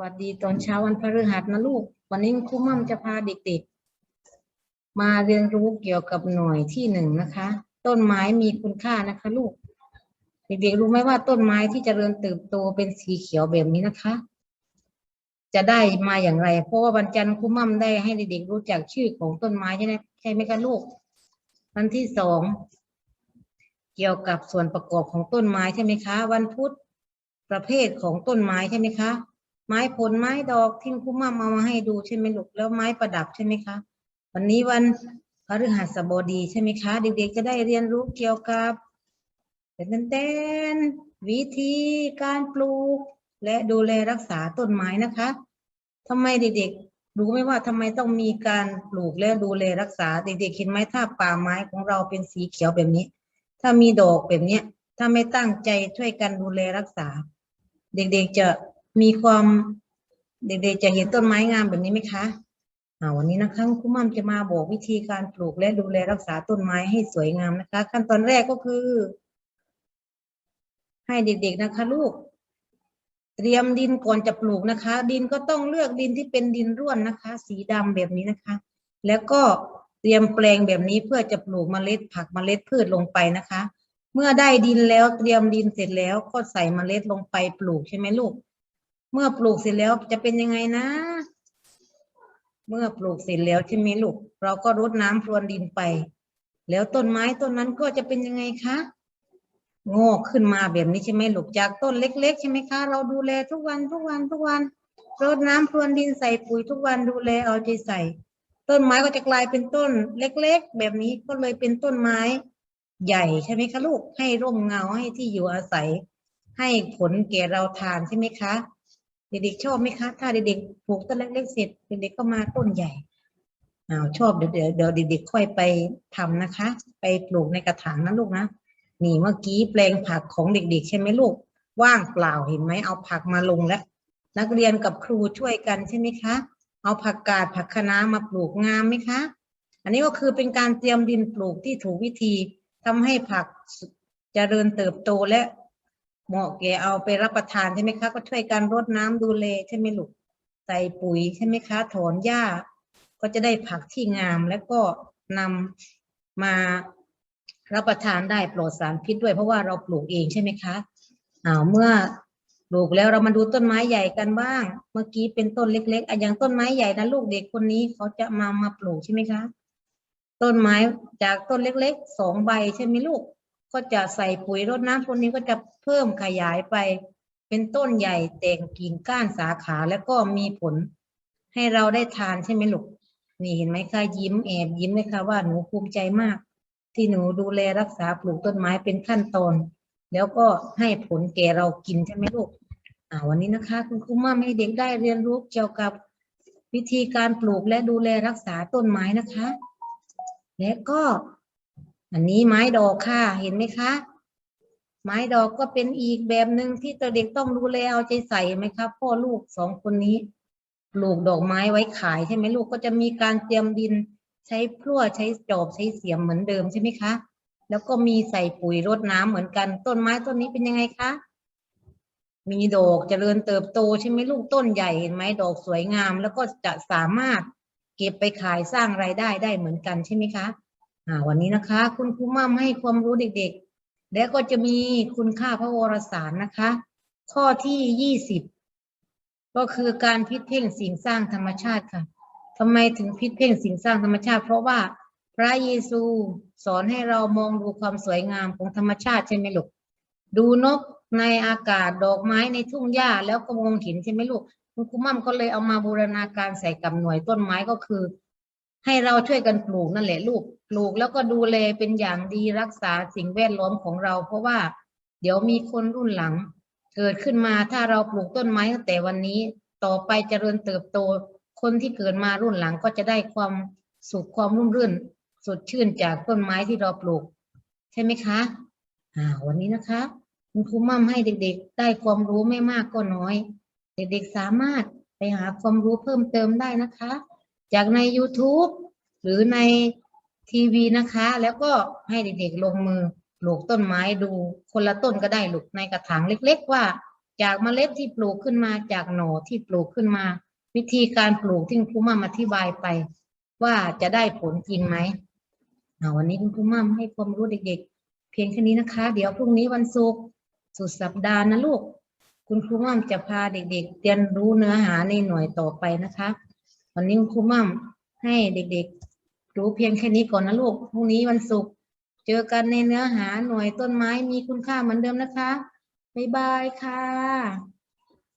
วัสดีตอนเช้าวันพฤหัสนะลูก วันนี้ครูมั่มจะพาเด็กๆ มาเรียนรู้เกี่ยวกับหน่วยที่หนึ่งนะคะ ต้นไม้มีคุณค่านะคะ ลูก เด็กๆรู้ไหมว่าต้นไม้ที่จเจริญเติบโตเป็นสีเขียวแบบนี้นะคะ จะได้มาอย่างไร เพราะว่าวันจันทร์ครูมั่มได้ให้เด็กๆรู้จักชื่อของต้นไม้ใช่ไหมใช่ไหมคะลูก วันที่สองเกี่ยวกับส่วนประกอบของต้นไม้ใช่ไหมคะ วันพุธประเภทของต้นไม้ใช่ไหมคะ ไม้ผลไม้ดอกที่ครูมั่มามาให้ดูใช่ไหมลูกแล้วไม้ประดับใช่ไหมคะ วันนี้วันพฤหัสบดีใช่ไหมคะ เด็กๆจะได้เรียนรู้เกี่ยวกับเป็นเต้นวิธีการปลูก และดูแลรักษาต้นไม้นะคะทำไมเด็กๆรู้ไหมว่าทำไมต้องมีการปลูกและดูแลรักษาเด็กๆเห็นไหมถ้าป่าไม้ของเราเป็นสีเขียวแบบนี้ ถ้ามีดอกแบบเนี้ยถ้าไม่ตั้งใจช่วยกันดูแลรักษา เด็กๆจะ มีความเด็กๆจะเห็นต้นไม้งามแบบนี้ไหมคะวันนี้นะคะครูมั่มจะมาบอกวิธีการปลูกและดูแลรักษาต้นไม้ให้สวยงามนะคะ ขั้นตอนแรกก็คือ ให้เด็กๆนะคะ ลูก เตรียมดินก่อนจะปลูกนะคะ ดินก็ต้องเลือกดินที่เป็นดินร่วนนะคะ สีดำแบบนี้นะคะ แล้วก็เตรียมแปลงแบบนี้เพื่อจะปลูกเมล็ดผักเมล็ดพืชลงไปนะคะ เมื่อได้ดินแล้วเตรียมดินเสร็จแล้วก็ใส่เมล็ดลงไปปลูกใช่ไหมลูก เมื่อปลูกเสร็จแล้วจะเป็นยังไงนะ เมื่อปลูกเสร็จแล้วใช่ไหมลูก เราก็รดน้ำพรวนดินไป แล้วต้นไม้ต้นนั้นก็จะเป็นยังไงคะงอกขึ้นมาแบบนี้ใช่ไหมลูกจากต้นเล็ก ๆ ใช่ไหมคะ เราดูแลทุกวันทุกวันทุกวันรดน้ำพรวนดินใส่ปุ๋ยทุกวันดูแลเอาใจใส่ ต้นไม้ก็จะกลายเป็นต้นเล็ก ๆ แบบนี้ก็เลยเป็นต้นไม้ใหญ่ใช่ไหมคะลูกให้ร่มเงาให้ที่อยู่อาศัย ให้ผลแก่เราทานใช่ไหมคะ เด็กๆชอบไหมคะ ถ้าเด็กๆปลูกต้นเล็กๆเสร็จเด็กๆก็มาต้นใหญ่อ้าวชอบเดี๋ยวเดี๋ยวเด็กๆค่อยไปทำนะคะ ไปปลูกในกระถางนะลูกนะนี่เมื่อกี้แปลงผักของเด็ก ๆ ใช่ไหมลูก ว่างเปล่าเห็นไหมเอาผักมาลงแล้ว นักเรียนกับครูช่วยกันใช่ไหมคะ เอาผักกาดผักคะน้ามาปลูกงามไหมคะ อันนี้ก็คือเป็นการเตรียมดินปลูกที่ถูกวิธีทำให้ผักจเจริญเติบโตและ เหมาะแก่เอาไปรับประทานใช่ไหมคะ ก็ช่วยกันรดน้ำดูแลใช่ไหมลูกใส่ปุ๋ยใช่ไหมคะ ถอนหญ้า ก็จะได้ผักที่งามแล้วก็นำมารับประทานได้ปลอดสารพิษด้วยเพราะว่าเราปลูกเองใช่ไหมคะอ้าเมื่อปลูกแล้วเรามาดูต้นไม้ใหญ่กันบ้าง เมื่อกี้เป็นต้นเล็กๆอะอย่างต้นไม้ใหญ่นะลูกเด็กคนนี้เขาจะมามาปลูกใช่ไหมคะ ต้นไม้จากต้นเล็กๆสองใบใช่ไหมลูก ก็จะใส่ปุ๋ยรดน้ำพวกนี้ก็จะเพิ่มขยายไป เป็นต้นใหญ่แต่งกิ่งก้านสาขาแล้วก็มีผล ให้เราได้ทานใช่ไหมลูกนี่เห็นไหมคะยิ้มแอบยิ้มเลยค่ะว่าหนูภูมิใจมาก ที่หนูดูแลรักษาปลูกต้นไม้เป็นขั้นตอน แล้วก็ให้ผลแก่เรากินใช่ไหมลูกอ่าวันนี้นะคะ คุณครูมั่มให้เด็กได้เรียนรู้เกี่ยวกับวิธีการปลูกและดูแลรักษาต้นไม้นะคะ และก็ อันนี้ไม้ดอกค่ะ เห็นไหมคะ ไม้ดอกก็เป็นอีกแบบหนึ่งที่ตัวเด็กต้องดูแลเอาใจใส่ไหมครับพ่อลูกสองคนนี้ปลูกดอกไม้ไว้ขายใช่ไหมลูกก็จะมีการเตรียมดินใช้พลั่วใช้จอบใช้เสียมเหมือนเดิมใช่ไหมคะ แล้วก็มีใส่ปุ๋ยรดน้ำเหมือนกัน ต้นไม้ต้นนี้เป็นยังไงคะมีดอกเจริญเติบโตใช่ไหมลูกต้นใหญ่เห็นไหมดอกสวยงาม แล้วก็จะสามารถเก็บไปขายสร้างรายได้ได้เหมือนกันใช่ไหมคะ อ่าวันนี้นะคะ คุณครูมั่มให้ความรู้เด็กๆ แล้วก็จะมีคุณค่าพระวรสารนะคะ ข้อที่ยี่สิบก็คือการพิจเพ่งสิ่งสร้างธรรมชาติค่ะทำไมถึงพิจเพ่งสิ่งสร้างธรรมชาติ เพราะว่าพระเยซูสอนให้เรามองดูความสวยงามของธรรมชาติใช่ไหมลูกดูนกในอากาศดอกไม้ในทุ่งหญ้าแล้วก็มองเห็นใช่ไหมลูกคุณครูมั่มก็เลยเอามาบูรณาการใส่กับหน่วยต้นไม้ก็คือ ให้เราช่วยกันปลูกนั่นแหละลูกปลูกแล้วก็ดูแลเป็นอย่างดีรักษาสิ่งแวดล้อมของเรา เพราะว่าเดี๋ยวมีคนรุ่นหลัง เกิดขึ้นมาถ้าเราปลูกต้นไม้ตั้งแต่วันนี้ต่อไปเจริญเติบโต คนที่เกิดมารุ่นหลังก็จะได้ความสุขความรุ่มรื่น สดชื่นจากต้นไม้ที่เราปลูก ใช่ไหมคะอ่าวันนี้นะคะคุณครูมั่มให้เด็กๆ ได้ความรู้ไม่มากก็น้อย เด็กๆสามารถไปหาความรู้เพิ่มเติมได้นะคะ จากใน YouTube หรือในทีวีนะคะ แล้วก็ให้เด็กๆลงมือปลูกต้นไม้ดูคนละต้นก็ได้ลูกในกระถางเล็ก ๆ ว่า จากเมล็ดที่ปลูกขึ้นมาจากหน่อที่ปลูกขึ้นมา วิธีการปลูกที่คุณครูมั่มอธิบายไป ว่าจะได้ผลจริงไหมอ่าวันนี้คุณครูมั่มให้ความรู้เด็กๆ เพียงแค่นี้นะคะ เดี๋ยวพรุ่งนี้วันศุกร์สุดสัปดาห์นะลูก คุณครูมั่มจะพาเด็กๆเรียนรู้เนื้อหาในหน่วยต่อไปนะคะ วันนี้คุณครูมั่มให้เด็กๆ รู้เพียงแค่นี้ก่อนนะลูก พรุ่งนี้วันศุกร์เจอกันในเนื้อหาหน่วยต้นไม้มีคุณค่าเหมือนเดิมนะคะ บ๊ายบายค่ะ